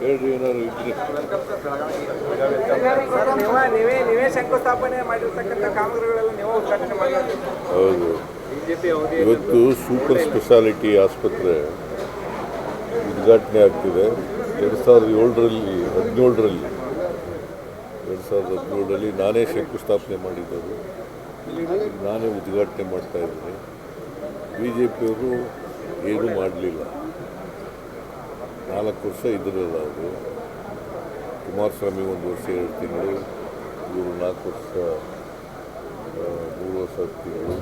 ಹೇಳ್ರಿ ಏನಾದ್ರು ಇದ್ರೆ. ಹೌದು. ಇವತ್ತು ಸೂಪರ್ ಸ್ಪೆಷಾಲಿಟಿ ಆಸ್ಪತ್ರೆ ಉದ್ಘಾಟನೆ ಆಗ್ತಿದೆ. ಎರಡು ಸಾವಿರದ ಏಳರಲ್ಲಿ, ಹದಿನೇಳರಲ್ಲಿ. ಎರಡು ಸಾವಿರದ ಹದಿನೇಳರಲ್ಲಿ ನಾನೇ ಶಂಕುಸ್ಥಾಪನೆ ಮಾಡಿದ್ದರು ನಾನೇ ಉದ್ಘಾಟನೆ ಮಾಡ್ತಾ ಇದ್ದೀನಿ. ಬಿ ಜೆ ಪಿಯವರು ಏನೂ ಮಾಡಲಿಲ್ಲ. ನಾಲ್ಕು ವರ್ಷ ಇದ್ರಲ್ಲ ಅವರು ಕುಮಾರಸ್ವಾಮಿ ಒಂದು ವರ್ಷ ಎರಡು ತಿಂಗಳು ಇವರು ನಾಲ್ಕು ವರ್ಷ ಮೂರು ವರ್ಷ ತಿಂಗಳು.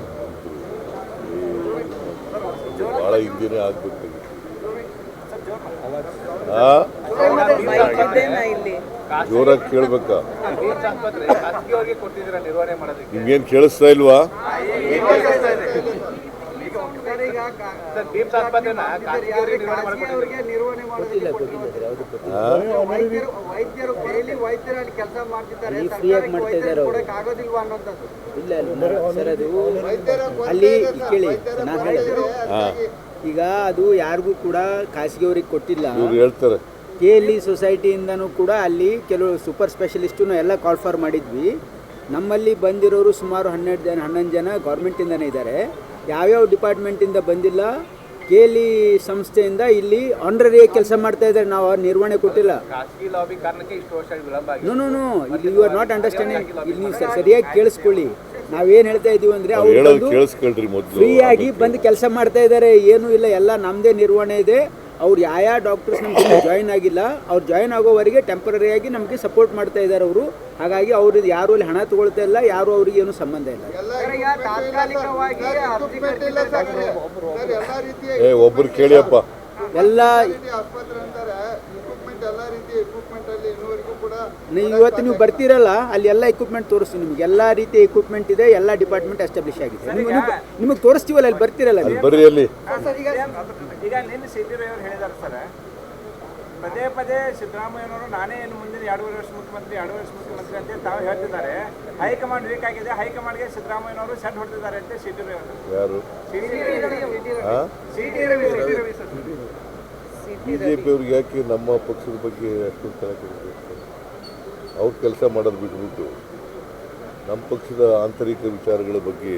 ಭಾಳ ಹಿಂದಿನೇ ಆಗ್ಬೇಕು ಆ ಇಲ್ಲಿ ಜೋರಾಗಿ ಕೇಳ್ಬೇಕಾ ಹಿಂಗೇನು ನಿಮ್ಗೇನು ಕೇಳಿಸ್ತಾ ಇಲ್ವಾ ಸರ್ ಬೀಮ್ಸ್ ಆಸ್ಪತ್ರೆನ ಖಾಸಗಿಯವರಿಗೆ ನಿರ್ವಹಣೆ ಮಾಡಿಕೊಟ್ಟಿದ್ದೀರಾ ಆ? ವೈದ್ಯರು ವೈದ್ಯರು ಡೈಲಿ ವೈದ್ಯರು ಅಲ್ಲಿ ಕೆಲಸ ಮಾಡ್ತಿದ್ದಾರೆ. ಇಲ್ಲಿ free ಆಗಿ ಮಾಡ್ತಾ ಇದ್ದಾರೆ ಅವ್ರು. ಆಗೋದಿಲ್ವಾ ಅನ್ನೋಂಥದ್ದು. ಇಲ್ಲ ಇಲ್ಲ ಸರ್ ಅದು ಅಲ್ಲಿ ಕೇಳಿ ನಾನು ಹೇಳೋದು. ಈಗ ಅದು ಯಾರಿಗೂ ಕೂಡ ಖಾಸಗಿಯವ್ರಿಗೆ ಕೊಟ್ಟಿಲ್ಲ. ಹೇಳ್ತಾರೆ. ಕೆ ಎಲ್ ಇ ಸೊಸೈಟಿಯಿಂದನೂ ಕೂಡ ಅಲ್ಲಿ ಕೆಲವು ಸೂಪರ್ ಸ್ಪೆಷಲಿಸ್ಟನ್ನು ಎಲ್ಲ ಕಾಲ್ ಫಾರ್ ಮಾಡಿದ್ವಿ. ನಮ್ಮಲ್ಲಿ ಬಂದಿರೋರು ಸುಮಾರು ಹನ್ನೆರಡು ಜನ ಹನ್ನೊಂದು ಜನ ಗೌರ್ಮೆಂಟಿಂದನೇ ಇದ್ದಾರೆ. ಯಾವ್ಯಾವ ಡಿಪಾರ್ಟ್ಮೆಂಟಿಂದ ಬಂದಿಲ್ಲ ಕೆ ಎಲ್ ಇ ಸಂಸ್ಥೆಯಿಂದ ಇಲ್ಲಿ ಆನ್ರರಿಯ ಕೆಲಸ ಮಾಡ್ತಾ ಇದ್ದಾರೆ. ನಾವು ಅವ್ರ ನಿರ್ವಹಣೆ ಕೊಟ್ಟಿಲ್ಲ. ಖಾಸಗಿ ಲಾಬಿ ಕಾರಣಕ್ಕೆ ಇಷ್ಟು ವರ್ಷ ವಿಳಂಬ ಆಗಿದೆ. ನೋ ನೋ ನೋ ಇಲ್ಲಿ ಯು ಆರ್ ನಾಟ್ ಅಂಡರ್ಸ್ಟ್ಯಾಂಡಿಂಗ್ ಇಲ್ಲಿ ನೀವು ಸರಿಯಾಗಿ ಕೇಳಿಸ್ಕೊಳ್ಳಿ. ನಾವೇನು ಹೇಳ್ತಾ ಇದೀವಿ ಅಂದರೆ ಅವ್ರು ಫ್ರೀಯಾಗಿ ಬಂದು ಕೆಲಸ ಮಾಡ್ತಾ ಇದ್ದಾರೆ. ಏನೂ ಇಲ್ಲ ಎಲ್ಲ ನಮ್ಮದೇ ನಿರ್ವಹಣೆ ಇದೆ. ಅವ್ರು ಯಾವ ಯಾವ ಡಾಕ್ಟರ್ಸ್ ನಮ್ಗೆ ಜಾಯಿನ್ ಆಗಿಲ್ಲ ಅವ್ರು ಜಾಯಿನ್ ಆಗೋವರೆಗೆ ಟೆಂಪರರಿ ಆಗಿ ನಮಗೆ ಸಪೋರ್ಟ್ ಮಾಡ್ತಾ ಇದ್ದಾರೆ ಅವರು. ಹಾಗಾಗಿ ಅವ್ರದ್ದು ಯಾರು ಅಲ್ಲಿ ಹಣ ತಗೊಳ್ತಾ ಇಲ್ಲ ಯಾರು ಅವ್ರಿಗೆ ಏನು ಸಂಬಂಧ ಇಲ್ಲ. ಒಬ್ರು ಕೇಳಿಯಪ್ಪ. ತಾತ್ಕಾಲಿಕವಾಗಿ ಅರ್ಜಿ ಕಟ್ಟಿದ್ದಾರೆ ಡಾಕ್ಟ್ರು. ಎಲ್ಲ ರೀತಿಯ ಏ ಒಬ್ರು ಕೇಳಿಯಪ್ಪ ಎಲ್ಲ ರೀತಿಯ ಆಸ್ಪತ್ರೆ ಅಂತಾರೆ ಇಕ್ವಿಪ್ಮೆಂಟ್ ಎಲ್ಲ ರೀತಿಯ ಇಕ್ವಿಪ್ಮೆಂಟ್ ಅಲ್ಲಿ ಇನ್ನೂವರೆಗೂ ಕೂಡ ನೀವು ಇವತ್ತು ನೀವು ಬರ್ತೀರಲ್ಲ ಅಲ್ಲಿ ಎಲ್ಲ ಇಕ್ವಿಪ್ಮೆಂಟ್ ತೋರಿಸ್ತೀವಿ ನಿಮ್ಗೆ. ಎಲ್ಲ ರೀತಿಯ ಇಕ್ವಿಪ್ಮೆಂಟ್ ಇದೆ ಎಲ್ಲ ಡಿಪಾರ್ಟ್ಮೆಂಟ್ ಎಸ್ಟಾಬ್ಲಿಷ್ ಆಗಿದೆ. ನಿಮ್ಗೆ ತೋರಿಸ್ತೀವಲ್ಲ ಅಲ್ಲಿ ಬರ್ತೀರಲ್ಲ ಅಲ್ಲಿ ನೀವು? ಬರ್ರಿ ಅಲ್ಲಿ. ಈಗ ನಿನ್ನೆ ಸಿದ್ದರಾಮಯ್ಯವರು ಹೇಳಿದಾರ ಸರ್. ಪದೇ ಪದೇ ಸಿದ್ದರಾಮಯ್ಯನವರು ನಾನೇ ಏನು ಮುಂದಿನ ಎರಡೂವರೆ ವರ್ಷ ಮುಖ್ಯಮಂತ್ರಿ ಎರಡೂವರೆ ವರ್ಷ ಮುಖ್ಯಮಂತ್ರಿ ಅಂತ ತಾವು ಹೇಳ್ತಿದ್ದಾರೆ. ಹೈಕಮಾಂಡ್ ವೀಕ್ ಆಗಿದೆ ಹೈಕಮಾಂಡ್ಗೆ ಸಿದ್ದರಾಮಯ್ಯನವರು ಸೆಟ್ ಹೊಡೆದಿದ್ದಾರೆ ಅಂತ ಸಿಟಿ ಯಾರು? Ravi C T Ravi C T Ravi sir. B J ಯಾಕೆ ನಮ್ಮ ಪಕ್ಷದ ಬಗ್ಗೆ ಅಷ್ಟು ತಲೆ ಅವ್ರು ಕೆಲಸ ಮಾಡೋದು ಬಿಟ್ಬಿಟ್ಟು ನಮ್ಮ ಪಕ್ಷದ ಆಂತರಿಕ ವಿಚಾರಗಳ ಬಗ್ಗೆ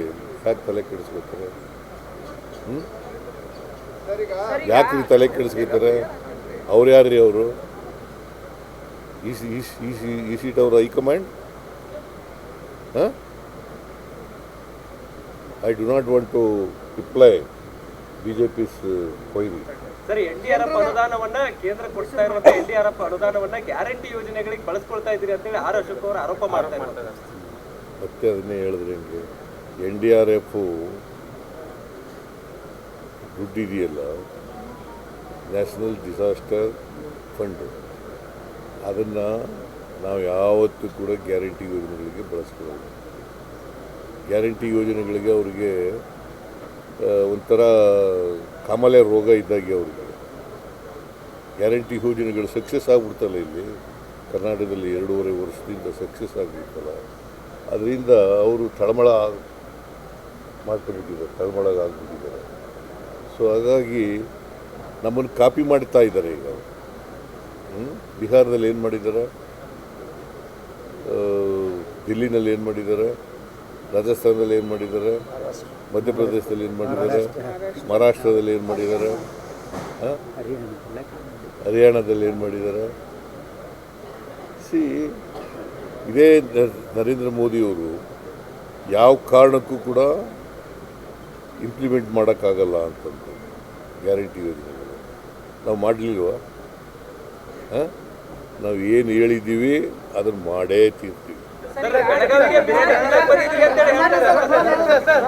ಯಾಕೆ ತಲೆ ಕೆಡಿಸ್ಕೊತಾರೆ? ಯಾಕೆ ತಲೆ ಕೆಡಿಸ್ಕೊತಾರೆ? ಅವ್ರು ಯಾರ್ರಿ ಅವರು? ಈ ಸಿ- ಈ ಸೀಟ್ ಅವ್ರ ಹೈಕಮಾಂಡ್? ಹಾಂ? I do not want to reply B J P's ಕೊಯ್ರಿ sir N D R F ಅನುದಾನವನ್ನ ಕೇಂದ್ರ ಕೊಡ್ತಾ ಇರುವಂತ ಎನ್ ಡಿ ಆರ್ ಎಫ್ ಅನುದಾನವನ್ನ ಗ್ಯಾರಂಟಿ ಯೋಜನೆಗಳಿಗೆ ಬಳಸ್ಕೊಳ್ತಾ ಇದ್ದೀರಿ ಅಂತೇಳಿ ಆರ್ ಅಶೋಕ್ ಅವರು ಆರೋಪ ಮಾಡ್ತಾ ಇದ್ದಾರೆ. ಮತ್ತೆ ಅದನ್ನೇ ಹೇಳಿದ್ರೆ ಹೆಂಗೆ? N D R F ದುಡ್ಡಿದೆಯಲ್ಲ? National disaster fund. ಅದನ್ನು ನಾವು ಯಾವತ್ತೂ ಕೂಡ ಗ್ಯಾರಂಟಿ ಯೋಜನೆಗಳಿಗೆ ಬಳಸ್ಕೊಳ್ಳೋದು ಗ್ಯಾರಂಟಿ ಯೋಜನೆಗಳಿಗೆ ಅವರಿಗೆ ಒಂಥರ ಕಾಮಾಲೆ ರೋಗ ಇದ್ದಾಗೆ ಅವ್ರಿಗೆ. ಗ್ಯಾರಂಟಿ ಯೋಜನೆಗಳು ಸಕ್ಸಸ್ ಆಗ್ಬಿಡ್ತಲ್ಲ ಇಲ್ಲಿ. ಕರ್ನಾಟಕದಲ್ಲಿ ಎರಡೂವರೆ ವರ್ಷದಿಂದ ಸಕ್ಸಸ್ ಆಗಿಬಿಡ್ತಲ್ಲ. ಅದರಿಂದ ಅವರು ತಳಮಳ ಮಾಡ್ಕೊಂಡ್ಬಿಟ್ಟಿದ್ದಾರೆ, ತಳಮಳಗಾಗ್ಬಿಟ್ಟಿದ್ದಾರೆ. ಸೊ ಹಾಗಾಗಿ ನಮ್ಮನ್ನು ಕಾಪಿ ಮಾಡ್ತಾ ಇದ್ದಾರೆ ಈಗ ಅವರು? ಬಿಹಾರದಲ್ಲಿ ಏನು ಮಾಡಿದ್ದಾರೆ? ದಿಲ್ಲಿನಲ್ಲಿ ಏನು ಮಾಡಿದ್ದಾರೆ? ರಾಜಸ್ಥಾನದಲ್ಲಿ ಏನು ಮಾಡಿದ್ದಾರೆ? ಮಧ್ಯಪ್ರದೇಶದಲ್ಲಿ ಏನು ಮಾಡಿದ್ದಾರೆ? ಮಹಾರಾಷ್ಟ್ರದಲ್ಲಿ ಏನು ಮಾಡಿದ್ದಾರೆ? ಹರಿಯಾಣದಲ್ಲಿ ಏನು ಮಾಡಿದ್ದಾರೆ? ಸಿ, ಇದೇ ನರೇಂದ್ರ ಮೋದಿಯವರು ಯಾವ ಕಾರಣಕ್ಕೂ ಕೂಡ ಇಂಪ್ಲಿಮೆಂಟ್ ಮಾಡೋಕ್ಕಾಗಲ್ಲ ಅಂತಂದು ಗ್ಯಾರಂಟಿ ಯೋಜನೆಗಳು ನಾವು ಮಾಡಲಿಲ್ವ? ಹಾಂ? ನಾವು ಏನು ಹೇಳಿದ್ದೀವಿ ಅದನ್ನು ಮಾಡೇ ತೀರ್ತೀವಿ. ಸರ್ ಬೆಳಗಾವಿಗೆ ಬಿರಿಯಾನಿ ಅಂತೇಳಿ ಹೇಳ್ತಾರೆ